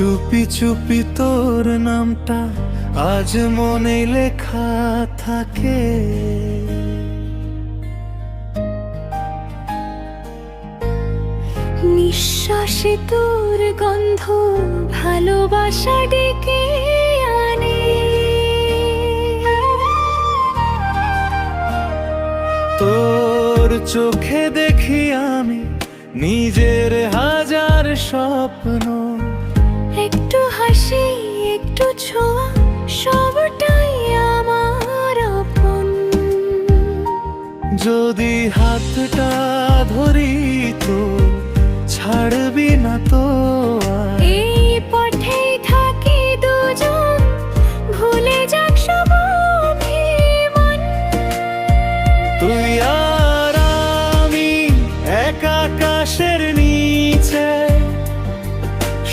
চুপি চুপি তোর নামটা আজ মনে লেখা থাকে। নিঃশ্বাসে তোর গন্ধ ভালোবাসা ডেকে আনে। তোর চোখে দেখি আমি নিজের হাজার স্বপ্ন। একটু হাসি একটু ছোঁয়া সবটাই আমার আপন যদি হাতটা ধরি তো ছাড়বি না তো। এই থাকি দুজন ভুলে যাক সব তুই আর আমি এক আকাশের নিচে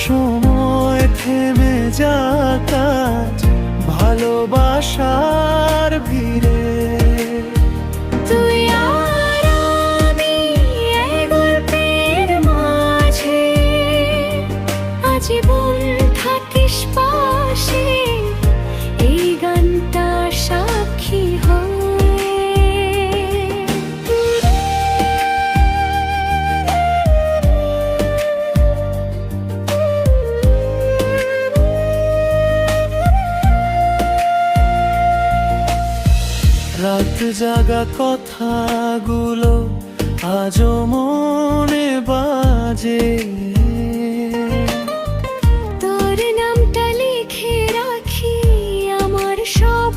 সময় থেমে যাক ভালোবাসা ভালোবাসার রাত জাগা কথাগুলো আজও মনে বাজে। তোর নামটা লিখে রাখি আমার সব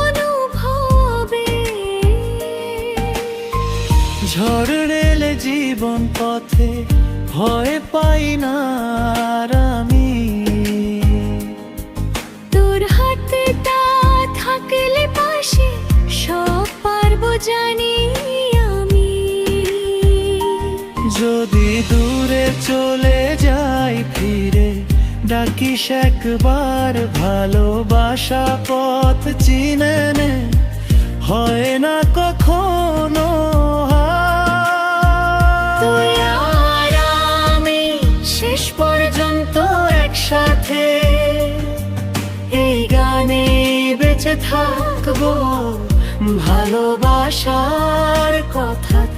অনুভবে। ঝড় রেলে জীবন পথে ভয় পাই না আর আমি। জানি আমি। যদি দূরে চলে যাই ফিরে ডাকিস একবার ভালোবাসা পথ চিনে নে। হয় না কখনো তুই আর আমি শেষ পর্যন্ত একসাথে। এই গানে বেঁচে থাকব। ভালোবাসার কথাতে